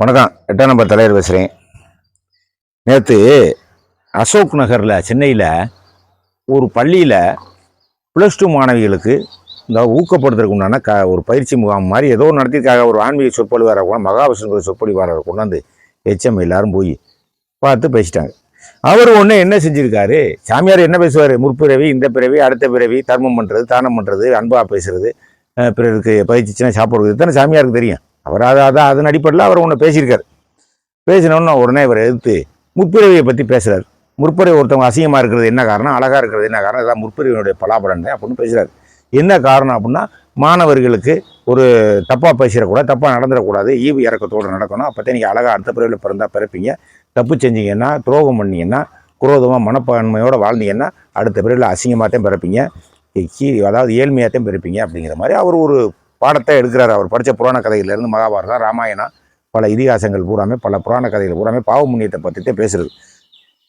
வணக்கம். எட்டாம் நம்பர் தலைவர் பேசுகிறேன் நேற்று அசோக் நகரில் சென்னையில் ஒரு பள்ளியில் ப்ளஸ் டூ மாணவிகளுக்கு இந்த ஊக்கப்படுத்துறதுக்கு உண்டான க ஒரு பயிற்சி முகாம் மாதிரி ஏதோ நடத்திருக்காங்க ஒரு ஆன்மீக சொற்பொழிவாரர் கூட மகாவிஷ்ணு சொற்பொழிவாளர் கொண்டாந்து எச்எம் எல்லாரும் போய் பார்த்து பேசிட்டாங்க. அவர் ஒன்று என்ன செஞ்சுருக்காரு? சாமியார் என்ன பேசுவார்? முற்பிறவி இந்த பிறவி அடுத்த பிறவி தர்மம் பண்ணுறது தானம் பண்ணுறது அன்பாக பேசுகிறது பிறருக்கு பயிற்சிச்சுன்னா சாப்பிட்றது இத்தனை சாமியாருக்கு தெரியும். அவர் அதை அதான் அதன் அடிப்படையில் அவர் ஒன்று பேசியிருக்காரு. பேசினோன்னு உடனே இவர் எதிர்த்து முற்பிறவியை பற்றி பேசுகிறார் முற்பிறவி ஒருத்தவங்க அசிங்கமாக இருக்கிறது என்ன காரணம்? அழகாக இருக்கிறது என்ன காரணம்? இதான் முற்பிறவியினுடைய பலாபலன் அப்படின்னு பேசுகிறார் என்ன காரணம் அப்படின்னா மாணவர்களுக்கு ஒரு தப்பாக பேசிடக்கூடாது தப்பாக நடந்துடக்கூடாது ஈவு இறக்கத்தோடு நடக்கணும். அப்போ நீங்கள் அழகாக அடுத்த பிறவியில் பிறந்தால் பிறப்பீங்க. தப்பு செஞ்சீங்கன்னா துரோகம் பண்ணீங்கன்னா குரோதமாக மனப்பான்மையோடு வாழ்ந்தீங்கன்னா அடுத்த பிறவியில் அசிங்கமாகத்தான் பிறப்பீங்க. கீ அதாவது ஏழ்மையாகத்தான் பிறப்பீங்க அப்படிங்கிற மாதிரி அவர் ஒரு பாடத்தை எடுக்கிறார் அவர். படித்த புராண கதையிலேருந்து மகாபாரதம் ராமாயணம் பல இதிகாசங்கள் பூராமே பல புராண கதைகள் பூராமே பாவ புண்ணியத்தை பற்றித்தே பேசுறது.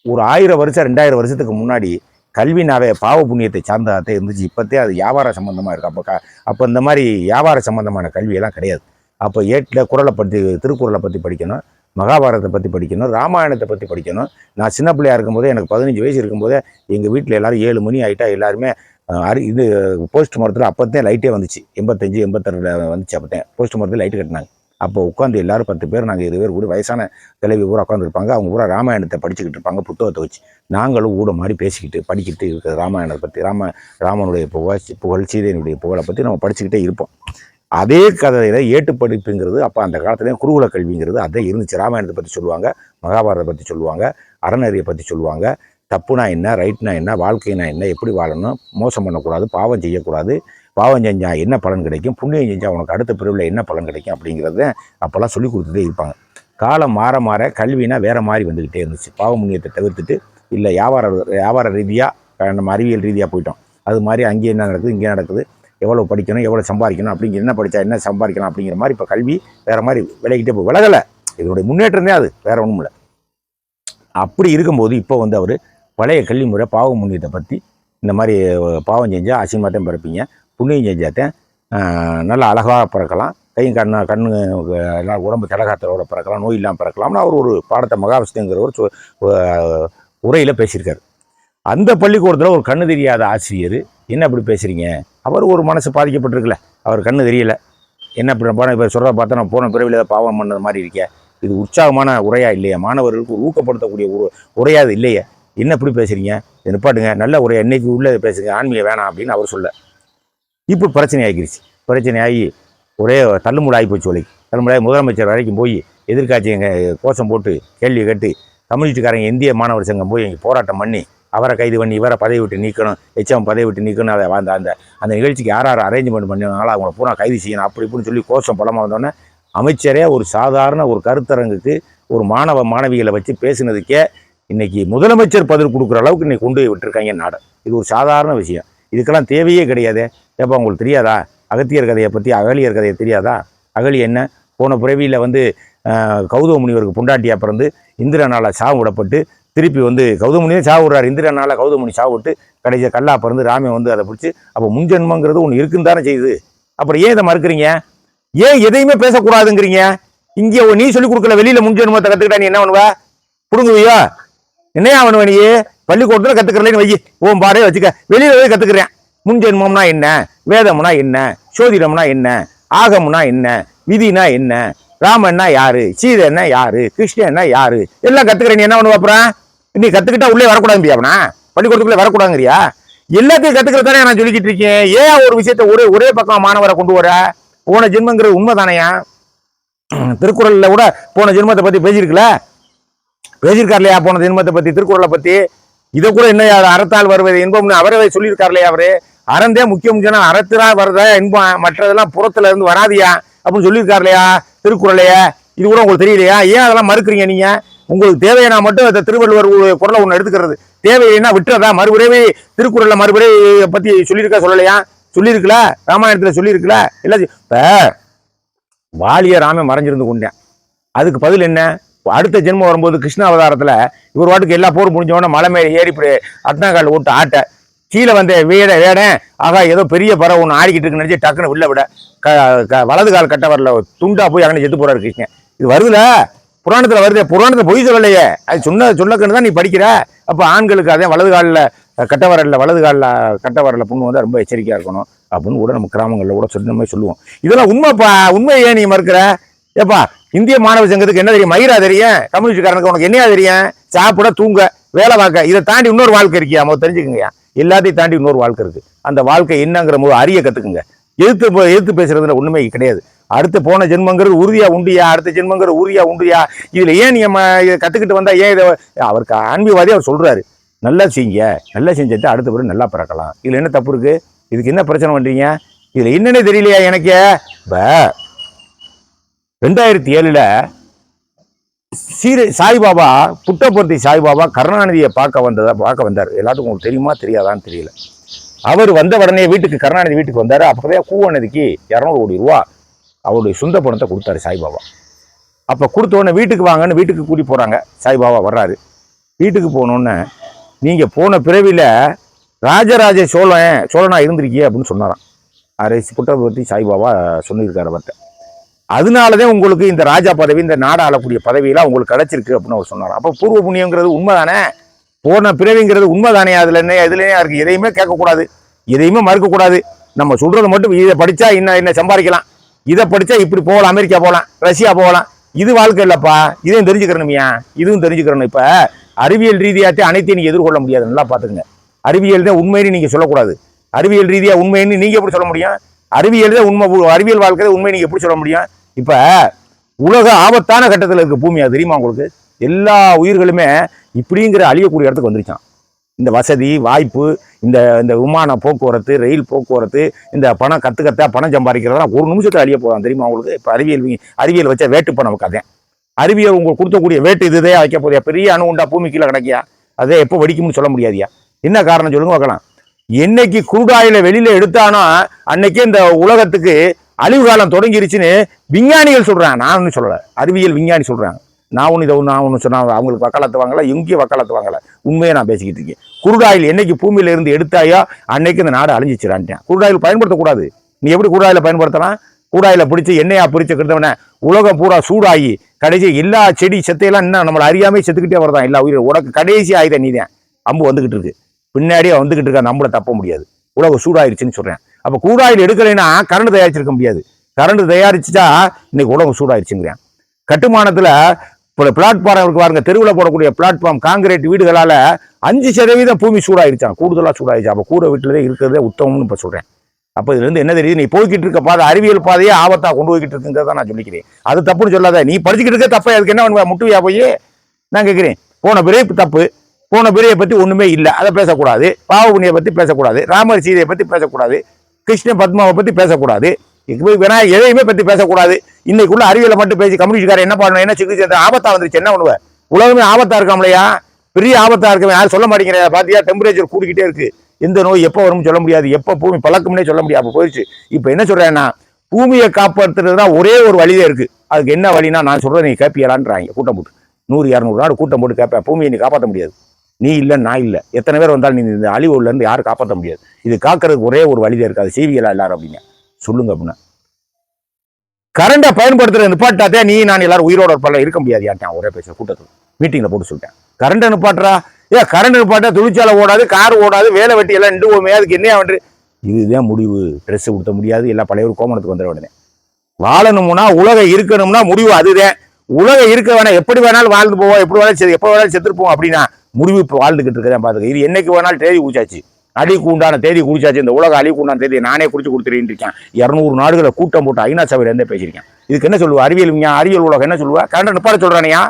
ஒரு ஆயிரம் வருஷம் ரெண்டாயிரம் வருஷத்துக்கு முன்னாடி கல்வினாவே பாவ புண்ணியத்தை சார்ந்ததாக இருந்துச்சு. இப்போத்தே அது வியாபார சம்மந்தமாக இருக்குது அப்போ க அப்போ இந்த மாதிரி வியாபார சம்மந்தமான கல்வியெல்லாம் கிடையாது. அப்போ ஏட்டில் குரலை பற்றி திருக்குறளை பற்றி படிக்கணும் மகாபாரதத்தை பற்றி படிக்கணும் ராமாயணத்தை பற்றி படிக்கணும். நான் சின்ன பிள்ளையா இருக்கும்போது எனக்கு பதினஞ்சு வயசு இருக்கும்போது எங்கள் வீட்டில் எல்லோரும் ஏழு மணி ஆகிட்டா எல்லாருமே அரி இது போஸ்ட் மரத்தில் அப்போத்தான் லைட்டே வந்துச்சு. எண்பத்தஞ்சு எண்பத்தாறில் வந்துச்சு அப்போத்தான் போஸ்ட் மரத்தில் லைட்டு கட்டினாங்க. அப்போ உட்காந்து எல்லாரும் பத்து பேர் நாங்கள் இருபது பேர் கூட வயசான தலைவி பூரா உட்காந்துருப்பாங்க அவங்க பூரா ராமாயணத்தை படிச்சுக்கிட்டு இருப்பாங்க புத்தகத்தை வச்சு. நாங்களும் ஊட மாதிரி பேசிக்கிட்டு படிக்கிட்டு இருக்கிற ராமாயணத்தை பற்றி ராம ராமனுடைய புகழ் புகழ் சீதையினுடைய புகழை பற்றி நம்ம படிச்சுக்கிட்டே இருப்போம். அதே கதையில் ஏட்டு படிப்புங்கிறது அப்போ அந்த காலத்துலேயும் குருகுல கல்விங்கிறது அதே இருந்துச்சு. ராமாயணத்தை பற்றி சொல்லுவாங்க மகாபாரதத்தை பற்றி சொல்லுவாங்க அறநெறியை பற்றி சொல்லுவாங்க தப்புனா என்ன ரைட்னா என்ன வாழ்க்கைனா என்ன எப்படி வாழணும் மோசம் பண்ணக்கூடாது பாவம் செய்யக்கூடாது பாவம் செஞ்சால் என்ன பலன் கிடைக்கும் புண்ணியம் செஞ்சால் உனக்கு அடுத்த பிரிவில் என்ன பலன் கிடைக்கும் அப்படிங்கிறத அப்போல்லாம் சொல்லி கொடுத்துட்டே இருப்பாங்க. காலம் மாற மாற கல்வினா வேறு மாதிரி வந்துக்கிட்டே இருந்துச்சு. பாவ புண்ணியத்தை தவிர்த்துட்டு இல்லை வியாபார வியாபார ரீதியாக நம்ம அறிவியல் ரீதியாக போயிட்டோம். அது மாதிரி அங்கே என்ன நடக்குது இங்கே நடக்குது எவ்வளோ படிக்கணும் எவ்வளோ சம்பாதிக்கணும் அப்படிங்கிற என்ன படித்தா என்ன சம்பாதிக்கலாம் அப்படிங்கிற மாதிரி இப்போ கல்வி வேறு மாதிரி விலகிட்டே போய் விலகலை. இதனுடைய முன்னேற்றமே அது வேறு ஒன்றும் இல்லை அப்படி இருக்கும்போது இப்போ வந்து அவர் பழைய கல்வி முறை பாவ புண்ணியத்தை பற்றி இந்த மாதிரி பாவம் செஞ்சால் அசிங்கமாகத்தான் பிறப்பீங்க. புண்ணியம் செஞ்சாத்தான் நல்லா அழகாக பிறக்கலாம். கையும் கண்ணு கண்ணு எல்லாம் உடம்பு தலகாத்தலோட பிறக்கலாம் நோய் இல்லாமல் பிறக்கலாம்னு அவர் ஒரு பாடத்தை மகாவிஷ்ணுங்கிற ஒரு உரையில் பேசியிருக்காரு. அந்த பள்ளிக்கூடத்தில் ஒரு கண்ணு தெரியாத ஆசிரியர் என்ன அப்படி பேசுகிறீங்க அவர் ஒரு மனசு பாதிக்கப்பட்டிருக்குல்ல அவர் கண்ணு தெரியலை. என்ன இப்படி போன இப்போ சொல்கிறத பார்த்தா நான் போன பிறவியில் ஏதாவது பாவம் பண்ணது மாதிரி இருக்கே. இது உற்சாகமான உரையா இல்லையா? மாணவர்களுக்கு ஊக்கப்படுத்தக்கூடிய ஒரு உரையா இல்லையா இல்லையே? என்ன இப்படி பேசுகிறீங்க நிப்பாட்டுங்க. நல்ல ஒரு என்னைக்கு உள்ளே பேசுங்க. ஆன்மீக வேணாம் அப்படின்னு அவர் சொல்ல. இப்போ பிரச்சனை ஆகிருச்சு. பிரச்சனை ஆகி ஒரே தள்ளுமுடி ஆகி போச்சு ஒலைக்கு. தள்ளுமுடியாகி முதலமைச்சர் வரைக்கும் போய் எதிர்காட்சி எங்கள் கோஷம் போட்டு கேள்வி கேட்டு கம்யூனிஸ்டுக்காரங்க இந்திய மாணவர் சங்கம் போய் இங்கே போராட்டம் பண்ணி அவரை கைது பண்ணி இவரை பதவி விட்டு நீக்கணும் எச்எம் பதவி விட்டு நீக்கணும். அதை அந்த அந்த அந்த நிகழ்ச்சிக்கு யார் யார் அரேஞ்ச்மெண்ட் பண்ணினாலும் அவங்கள பூரா கைது செய்யணும். அப்படி இப்படின்னு சொல்லி கோஷம் பலமாக வந்தோடனே அமைச்சரே ஒரு சாதாரண ஒரு கருத்தரங்குக்கு ஒரு மாணவ மாணவிகளை வச்சு பேசுனதுக்கே இன்றைக்கி முதலமைச்சர் பதில் கொடுக்குற அளவுக்கு இன்னைக்கு கொண்டு போய் விட்டுருக்காங்க நாடை. இது ஒரு சாதாரண விஷயம். இதுக்கெல்லாம் தேவையே கிடையாது. ஏப்பா உங்களுக்கு தெரியாதா? அகத்தியர் கதையை பற்றி அகலியர் கதையை தெரியாதா? அகலி என்ன? போன பிறவியில் வந்து கௌதவ முனிவருக்கு பொண்டாட்டியாக பிறந்து இந்திரனால் சாவு விடப்பட்டு திருப்பி வந்து கௌதமுனியே சாவு விடுறாரு இந்திரனால் கௌதமுனி சாவு விட்டு கடைசியாக கல்லா பிறந்து ராமே வந்து அதை பிடிச்சி அப்போ முன்ஜென்மங்கிறது ஒன்று இருக்குன்னு தானே செய்யுது. அப்புறம் ஏன் இதை மறுக்கிறீங்க? ஏன் எதையுமே பேசக்கூடாதுங்கிறீங்க? இங்கே நீ சொல்லி கொடுக்கல வெளியில் முன்ஜென்மத்தை கற்றுக்கிட்டா நீ என்ன பண்ணுவ? பிடுங்குவியா? என்னையா பண்ணுவ நீ? பள்ளிக்கூடத்தில் கற்றுக்கிறலன்னு வை ஓம் பாடே வச்சுக்க. வெளியில் போய் கற்றுக்கிறேன் முன்ஜென்மம்னா என்ன? வேதம்னா என்ன? சோதிடம்னா என்ன? ஆகம்னா என்ன? விதினா என்ன? ராமன்னா யாரு? சீதன்னா யாரு? கிருஷ்ணன்னா யாரு? எல்லாம் கற்றுக்கிறேன் நீ என்ன பண்ணுவ அப்புறம்? நீ கற்றுக்கிட்டா உள்ளே வரக்கூடாதுங்கிறியா அவனா? பள்ளிக்கூடத்துக்குள்ளே வரக்கூடாதுங்கிறியா? எல்லாத்தையும் கற்றுக்கிறதானே நான் சொல்லிக்கிட்டு இருக்கேன். ஏன் ஒரு விஷயத்த ஒரே ஒரே பக்கம் மாணவரை கொண்டு வர? போன ஜென்மங்கிறது உண்மைதானையா? திருக்குறளில் கூட போன ஜென்மத்தை பற்றி பேசியிருக்கல? பேசியிருக்கார் இல்லையா போனது இன்பத்தை பற்றி திருக்குறளை பற்றி இதை கூட என்ன அறத்தால் வருவது? இன்பம்னு அவரவே சொல்லியிருக்கார் இல்லையா அவரு? அறந்தே முக்கியம் சொன்னால் அறத்தினா வருதா இன்பம் மற்றதெல்லாம் புறத்துல இருந்து வராதியா? அப்படின்னு சொல்லியிருக்கார் இல்லையா திருக்குறளையே? இது கூட உங்களுக்கு தெரியலையா? ஏன் அதெல்லாம் மறுக்கிறீங்க நீங்கள் உங்களுக்கு தேவையானா மட்டும் அந்த திருவள்ளுவர் குரலை ஒன்று எடுத்துக்கிறது. தேவையில்லைன்னா விட்டுறதா? மறுபடியும் திருக்குறளில் மறுபடியும் பற்றி சொல்லியிருக்கா சொல்லலையா? சொல்லியிருக்கல? ராமாயணத்தில் சொல்லியிருக்கல? இல்லை இப்போ வாலிய ராமன் மறைஞ்சிருந்து கொண்டேன். அதுக்கு பதில் என்ன? அடுத்த ஜென்மம் வரும்போது கிருஷ்ண அவதாரத்தில் இவர் வாட்டுக்கு எல்லா போரும் முடிஞ்ச மலை மேலே ஏறி இப்படி அத்தனாக்கால் விட்டு ஆட்ட கீழே வந்த வீட வேடேன் ஆகா ஏதோ பெரிய பறவை ஒன்று ஆடிக்கிட்டு இருக்கு நினச்சி டக்குன்னு உள்ள விட. க க- வலது கால் கட்ட வரல. துண்டா போய் அங்கே செத்து போறாரு கிருஷ்ணன். இது வருதுல? புராணத்தில் வருதே புராணத்தை பொய் சொல்லலையே. அது சொன்ன சொல்லக்கன்னு தான் நீ படிக்கிற. அப்போ ஆண்களுக்கு அதே வலது காலில் கட்ட வரல வலது காலில் கட்ட வரல புண்ணு வந்து ரொம்ப எச்சரிக்கையாக இருக்கணும். அப்படின்னு கூட நம்ம கிராமங்களில் கூட சொன்ன மாதிரி சொல்லுவோம். இதெல்லாம் உண்மைப்பா உண்மையை ஏன் நீ மறுக்கிற? ஏப்பா இந்திய மாணவ சங்கத்துக்கு என்ன தெரியும்? மயிரா தெரியும்? கம்யூனிஸ்ட்காரனுக்கு உனக்கு என்னையா தெரியும்? சாப்பிட தூங்க வேலை பார்க்க இதை தாண்டி இன்னொரு வாழ்க்கை இருக்கியா? முதல் தெரிஞ்சுக்கங்கய்யா. எல்லாத்தையும் தாண்டி இன்னொரு வாழ்க்கை இருக்குது அந்த வாழ்க்கை என்னங்கிற போது அறிய கற்றுக்குங்க எதிர்த்து போ- எதிர்த்து பேசுறதுல ஒன்றுமே கிடையாது. அடுத்து போன ஜென்மங்கிறது உறுதியா உண்டியா? அடுத்த ஜென்மங்கிறது உறுதியா உண்டியா? இதில் ஏன் நீ இதை கற்றுக்கிட்டு வந்தால் ஏன் இதை அவருக்கு ஆன்மீகவாதி அவர் சொல்கிறாரு நல்லா செய்யுங்க. நல்லா செஞ்சுட்டு அடுத்த பிறகு நல்லா பிறக்கலாம். இதில் என்ன தப்பு இருக்குது இதுக்கு என்ன பிரச்சனை பண்ணுறீங்க இதில் என்னென்னே தெரியலையா எனக்கு? இப்போ ரெண்டாயிரத்தி ஏழில் சீர சாய்பாபா புட்டபர்த்தி சாய்பாபா கருணாநிதியை பார்க்க வந்ததா பார்க்க வந்தார். எல்லாத்துக்கும் உங்களுக்கு தெரியுமா தெரியாதான்னு தெரியல. அவர் வந்த உடனே வீட்டுக்கு கருணாநிதி வீட்டுக்கு வந்தார். அப்போவே கூவநதிக்கு இரநூறு கோடி ரூபா அவருடைய சொந்த பணத்தை கொடுத்தாரு சாய்பாபா. அப்போ கொடுத்த உடனே வீட்டுக்கு வாங்கன்னு வீட்டுக்கு கூட்டி போகிறாங்க சாய்பாபா வர்றாரு. வீட்டுக்கு போனோன்னே நீங்கள் போன பிறவியில் ராஜராஜ சோழன் சோழனா இருந்திருக்கியே அப்படின்னு சொன்னாராம். அரசு புட்டபர்த்தி சாய்பாபா சொல்லியிருக்காரு அவர்கிட்ட. அதனாலதான் உங்களுக்கு இந்த ராஜா பதவி இந்த நாடு ஆளக்கூடிய பதவியெல்லாம் உங்களுக்கு கிடைச்சிருக்கு அப்படின்னு அவர் சொன்னார். அப்போ பூர்வ புண்ணியங்கிறது உண்மைதானே? போன பிறவிங்கிறது உண்மைதானே? அதுல என்ன இதுல என்ன எதையுமே கேட்கக்கூடாது. எதையுமே மறுக்கக்கூடாது. நம்ம சொல்றது மட்டும் இதை படிச்சா இன்னும் என்ன சம்பாதிக்கலாம்? இதை படிச்சா இப்படி போகலாம் அமெரிக்கா போகலாம் ரஷ்யா போகலாம். இது வாழ்க்கை இல்லப்பா. இதையும் தெரிஞ்சுக்கிறணுமியா இதுவும் தெரிஞ்சுக்கிறணும். இப்ப அறிவியல் ரீதியாட்டி அனைத்தையும் நீங்க எதிர்கொள்ள முடியாது. நல்லா பாத்துக்கங்க அறிவியல் தான் உண்மைன்னு நீங்க சொல்லக்கூடாது. அறிவியல் ரீதியா உண்மைன்னு நீங்க எப்படி சொல்ல முடியும்? அறிவியல் தான் உண்மை அறிவியல் வாழ்க்கை உண்மை நீங்க எப்படி சொல்ல முடியும்? இப்போ உலக ஆபத்தான கட்டத்தில் இருக்க பூமி அது தெரியுமா உங்களுக்கு? எல்லா உயிர்களுமே இப்படிங்கிற அழியக்கூடிய இடத்துக்கு வந்துருச்சான் இந்த வசதி வாய்ப்பு இந்த இந்த விமான போக்குவரத்து ரயில் போக்குவரத்து இந்த பணம் கத்து கத்தா பணம் சம்பாதிக்கிறதெல்லாம் ஒரு நிமிஷத்தில் அழிய போதான் தெரியுமா உங்களுக்கு? இப்போ அறிவியல் அறிவியல் வச்ச வேட்டு பணம் கதை அறிவியல் உங்களுக்கு கொடுக்கக்கூடிய வேட்டு இதுதே வைக்க போதியா பெரிய அணு உண்டா பூமி கீழே கிடைக்கியா? அதே எப்போ வெடிக்கும்னு சொல்ல முடியாதியா? என்ன காரணம் சொல்லுங்க பார்க்கலாம். என்னைக்கு குருடாயில வெளியில எடுத்தானோ அன்னைக்கே இந்த உலகத்துக்கு அழிவு காலம் தொடங்கிருச்சுன்னு விஞ்ஞானிகள் சொல்கிறாங்க நான் ஒன்றும் சொல்லலை. அறிவியல் விஞ்ஞானி சொல்கிறாங்க நான் ஒன்று இதை ஒன்று நான் ஒன்று சொன்னால் அவங்களுக்கு வக்காலத்து வாங்கலை எங்கேயும் வக்காலத்து வாங்கலை உண்மையை நான் பேசிக்கிட்டு இருக்கேன். குருடாயில் என்னைக்கு பூமியில இருந்து எடுத்தாயோ அன்னைக்கு இந்த நாடு அழிஞ்சிச்சிடான்ட்டேன். குருடாயில் பயன்படுத்தக்கூடாது. நீ எப்படி குருடாயில பயன்படுத்தலாம்? கூடாயில் பிடிச்சி எண்ணெயாக பிடிச்சி கிட்டவன உலகம் பூரா சூடாகி கடைசி எல்லா செடி செத்தையெல்லாம் இன்னும் நம்மளை அறியாமே செத்துக்கிட்டே வரதான் எல்லா உயிரும். உனக்கு கடைசி ஆயுதம் நீதான். அம்பு வந்துக்கிட்டு இருக்கு. பின்னாடியே வந்துக்கிட்டு இருக்கா நம்மளை தப்ப முடியாது. உலகம் சூடாயிருச்சுன்னு சொல்கிறேன் அப்போ கூடாயில் எடுக்கலைன்னா கரண்ட் தயாரிச்சிருக்க முடியாது. கரண்ட் தயாரிச்சுட்டா இன்னைக்கு உலகம் சூடாயிருச்சுங்கிறேன் இப்போ பிளாட்ஃபார்ம் இருக்கு பாருங்க தெருவில் போடக்கூடிய பிளாட்ஃபார்ம் காங்கிரீட் வீடுகளால் அஞ்சு சதவீதம் பூமி சூடாயிருச்சான் கூடுதலாக சூடாயிருச்சு. அப்போ கூரை வீட்டுலதே இருக்கிறதே உத்தமம்னு இப்போ சொல்கிறேன் அப்போ இதுலேருந்து என்ன தெரியுது? நீ போய்கிட்டு இருக்க பாதை அறிவியல் பாதையே ஆபத்தாக கொண்டு போய்கிட்டு இருக்குங்கிறத நான் சொல்லிக்கிறேன். அது தப்புன்னு சொல்லாத. நீ படிச்சுக்கிட்டு இருக்க தப்பே அதுக்கு என்ன பண்ணுவ? முட்டுவியா போய்? நான் கேட்குறேன் போன பிறகு தப்பு. போன பிறையை பற்றி ஒன்றுமே இல்லை. அதை பேசக்கூடாது. பாவபுணியை பற்றி பேசக்கூடாது. ராமர் சீதையை பற்றி பேசக்கூடாது. கிருஷ்ண பத்மாவை பற்றி பேசக்கூடாது. இப்போ விநாயகர் எதையுமே பற்றி பேசக்கூடாது. இன்னைக்குள்ள அறிவியலை மட்டும் பேசி கம்யூனிஸ்ட்காரன் என்ன பண்ணணும் என்ன சிகிச்சை ஆபத்தாக வந்துருச்சு என்ன பண்ணுவேன் உலகமே ஆபத்தாக இருக்காமலையா? பெரிய ஆபத்தாக இருக்கவன் யாரும் சொல்ல மாட்டேங்கிற பார்த்தியா டெம்பரேச்சர் கூடிக்கிட்டே இருக்கு. எந்த நோய் எப்போ வரும்னு சொல்ல முடியாது. எப்போ பூமி பழக்கம்னே சொல்ல முடியாது. அப்போ போயிடுச்சு. இப்போ என்ன சொல்றேன்னா பூமியை காப்பாற்றுறது தான் ஒரே ஒரு வழியே இருக்குது அதுக்கு என்ன வழினா நான் சொல்கிறேன் நீ கேப்பியலான்றாங்க கூட்டம் போட்டு. நூறு இரநூறு நாடு கூட்டம் போட்டு கேட்பேன் பூமியை நீ காப்பாற்ற முடியாது. நீ இல்லை நான் இல்லை. எத்தனை பேர் வந்தாலும் நீ இந்த அழிவுல இருந்து யாரும் காப்பாற்ற முடியாது. இது காக்கிறதுக்கு ஒரே ஒரு வழிதான் இருக்காது. அது எல்லாரும் அப்படிங்க சொல்லுங்க அப்படின்னா. கரண்டை பயன்படுத்துகிற நிப்பாட்டாதே நீ நான் எல்லாரும் உயிரோட இருப்பால இருக்க முடியாது யார்ட்டான் ஒரே பேச கூட்டத்தில். மீட்டிங்கில் போட்டு சொல்லிட்டேன். கரண்டை நிப்பாட்டுறா? ஏ கரண்ட் நிப்பாட்டா? தொழிற்சாலை ஓடாது கார் ஓடாது வேலை வெட்டி எல்லாம் நின்று போமே அதுக்கு என்ன வந்து இதுதான் முடிவு. ட்ரெஸ் கொடுத்த முடியாது. எல்லாம் பழைய ஒரு கோமணத்துக்கு வந்துட உடனே வாழணும்னா உலகம் இருக்கணும்னா முடிவு அதுதான். உலகம் இருக்க வேணாம். எப்படி வேணாலும் வாழ்ந்து போவோம். எப்படி வேணாலும் செத்து எப்போ வேணாலும் செத்துருப்போம் அப்படின்னா முடிவு இப்போ வாழ்ந்துக்கிட்டு இருக்கிறேன் பார்த்துக்க இது என்னைக்கு வேணாலும் தேதி குடிச்சாச்சு. அழிவுக்கு உண்டான தேதி குடிச்சாச்சு. இந்த உலக அழிவுக்கு உண்டான தேதி நானே குடிச்சு கொடுத்துருக்கேன் இருக்கேன். இரநூறு நாடுகளை கூட்டம் போட்டு ஐநா சபையில இருந்தே பேசியிருக்கேன். இதுக்கு என்ன சொல்லுவா? அறிவியல் விஞ்ஞான அறிவியல் உலகம் என்ன சொல்லுவா? கரண்ட் நிப்பாட சொல்றானையா?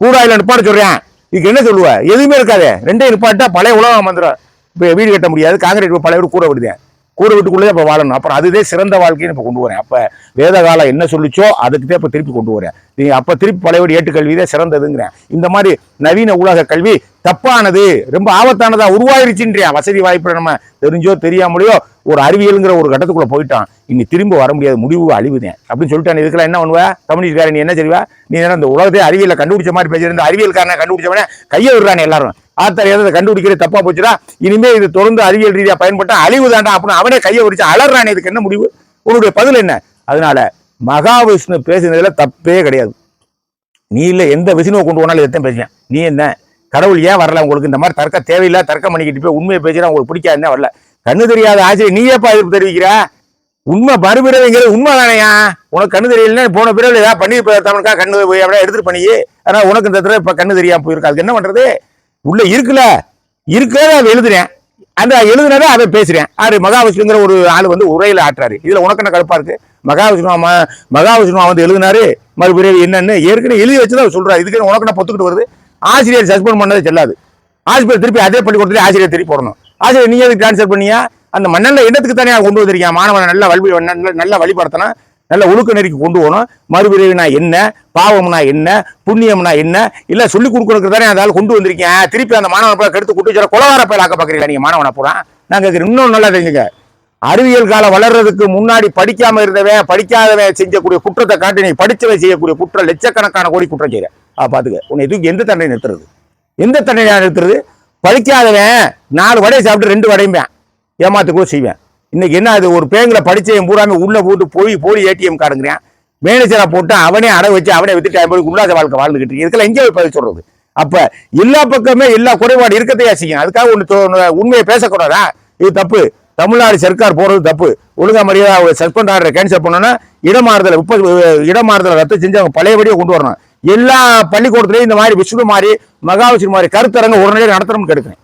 கூடாயில் நிப்பாட சொல்கிறேன் இதுக்கு என்ன சொல்லுவா? எதுவுமே இருக்காது. ரெண்டே நிப்பாட்டா பழைய உலகம் வந்துடும் இப்போ வீடு கட்ட முடியாது. காங்கிரீட் பழைய வீடு கூரை விடுதேன் கூடு வீட்டுக்குள்ளே இப்போ வாழணும். அப்புறம் அதுவே சிறந்த வாழ்க்கைன்னு இப்போ கொண்டு வரேன். அப்போ வேத காலம் என்ன சொல்லிச்சோ அதுக்குதான் இப்போ திருப்பி கொண்டு வரேன். நீ அப்போ திருப்பி பழைய வீடு ஏட்டுக்கல்வி தான் சிறந்ததுங்கிறேன். இந்த மாதிரி நவீன உலக கல்வி தப்பானது ரொம்ப ஆபத்தானதா உருவாயிருச்சுன்றியான் வசதி வாய்ப்பு நம்ம தெரிஞ்சோ தெரியாமலையோ ஒரு அறிவியலுங்கிற ஒரு கட்டத்துக்குள்ளே போயிட்டான். இனி திரும்ப வர முடியாது முடிவு அழிவுதேன். அப்படின்னு சொல்லிட்டான். இதுக்கெல்லாம் என்ன பண்ணுவ? கம்யூனிஸ்ட்காரன் நீ என்ன செய்வா? நீ என்ன இந்த உலகத்தை அறிவியலை கண்டுபிடிச்ச மாதிரி பேசியிருந்த அறிவியல்காரனை கண்டுபிடிச்சவனே கையை விடுறானே எல்லாரும். ஆத்தர் எதை கண்டுபிடிக்கிறது தப்பா போச்சுடா. இனிமே இது தொடர்ந்து அறிவியல் ரீதியா பயன்பட்டா அழிவு தாண்டா. அப்படின்னு அவனே கையை உரிச்சு அலறானே இதுக்கு என்ன முடிவு? உன்னுடைய பதில் என்ன? அதனால மகாவிஷ்ணு பேசினதுல தப்பே கிடையாது. நீ இல்லை எந்த விஷ்ணுவை கொண்டு போனாலும் எத்தனை பேசுவேன். நீ என்ன? கடவுள் ஏன் வரல உங்களுக்கு? இந்த மாதிரி தர்க்க தேவையில்லை தர்க்கம் பண்ணிக்கிட்டு போய் உண்மையை பேசினா உங்களுக்கு பிடிக்காதுன்னா வரல. கண்ணு தெரியாத ஆசிரியர் நீ ஏப்பா எதிர்ப்பு தெரிவிக்கிற? உண்மை மறுபிறவைங்கிறது உண்மை தானையா உனக்கு கண்ணு தெரியலன்னா போன பிறகு ஏதாவது பண்ணி தமிழ்க்கா கண்ணு போய் அப்படியே எடுத்துட்டு பண்ணி ஆனால் உனக்கு இந்த தடவை இப்போ கண்ணு தெரியாம போயிருக்கா. அதுக்கு என்ன பண்ணுறது உள்ள இருக்குல்ல? இருக்கிறத அவன் எழுதுறேன். அந்த எழுதுனதை அவன் பேசுறேன். ஆறு மகாவிஷ்ணுங்கிற ஒரு ஆள் வந்து உரையில ஆட்டுறாரு. இதுல உனக்கு என்ன கடுப்பா இருக்கு? மகாவிஷ்ணுவா ம- மகாவிஷ்ணுவா வந்து எழுதினாரு. மறுபிறவி என்னன்னு ஏற்கனவே எழுதி வச்சுதான் அவர் சொல்றாரு. இதுக்கு உனக்கு என்ன பொத்துக்கிட்டு வருது? ஆசிரியர் சஸ்பெண்ட் பண்ணது செல்லாது. ஆசிரியர் திருப்பி அதே பள்ளிக்கூடத்துல ஆசிரியர் திருப்பி போடணும். ஆசிரியர் நீங்க எதுக்கு டிரான்ஸ்ஃபர் பண்ணியா? அந்த மண்ணல்ல எண்ணத்துக்கு தானே கொண்டு வந்திருக்கீங்க மாணவனை நல்லா வழி நல்லா வழிபடுத்தினா நல்ல ஒழுக்க நெறிக்கு கொண்டு போகணும். மறுபிறவினா என்ன? பாவம்னா என்ன? புண்ணியம்னா என்ன? இல்லை சொல்லி கொடுக்கறதுக்கு தானே அதால் கொண்டு வந்திருக்கேன் திருப்பி அந்த மாணவனை போய் கெடுத்து கூட்டி வச்சுற குலவார போய் ஆக்க பார்க்குறீங்க நீங்கள் மாணவனை பூரா? நான் கேட்கிறேன் இன்னும் நல்லா தெரிஞ்சுங்க. அறிவியல் காலம் வளர்றதுக்கு முன்னாடி படிக்காம இருந்தவன் படிக்காதவன் செஞ்சக்கூடிய குற்றத்தை காட்டி நீ படித்தவன் செய்யக்கூடிய குற்றம் லட்சக்கணக்கான கோடி குற்றம் செய்யற. ஆ பார்த்துக்க உன்னை எதுக்கு எந்த தண்டனை நிறுத்துறது? எந்த தண்டனை நிறுத்துறது? படிக்காதவன் நாலு வடையை சாப்பிட்டு ரெண்டு வடையும்பேன். ஏமாத்துக்கூட செய்வேன். இன்னைக்கு என்ன அது ஒரு பேங்கில படிச்சவன் பூராமே உள்ள போட்டு போய் போய் ஏடிஎம் கார்டுங்கிறேன். மேனேஜரை போட்டு அவனே அடை வச்சு அவனே வித்துட்டு போய் உல்லாச வாழ்க்கை வாழ்ந்துகிட்டு இருக்கு. இதுக்கெல்லாம் எங்கே பதில் சொல்றது? அப்ப எல்லா பக்கமே எல்லா குறைபாடு இருக்கத்தையா செய்யும். அதுக்காக ஒன்று உண்மையை பேசக்கூடாதா? இது தப்பு. தமிழ்நாடு சர்க்கார் போறது தப்பு. ஒழுங்கா மரியாதை சஸ்பெண்ட் ஆர்டர் கேன்சல் பண்ணோன்னா இடமாறுதல் இப்போ இடமாறுதலை ரத்து செஞ்சு அவங்க பழையபடியே கொண்டு வரணும். எல்லா பள்ளிக்கூடத்துலையும் இந்த மாதிரி விஷ்ணு மாதிரி மகாவிஷ்ணு மாதிரி கருத்தரங்க உடனடியாக நடத்தணும்னு கேட்கிறேன்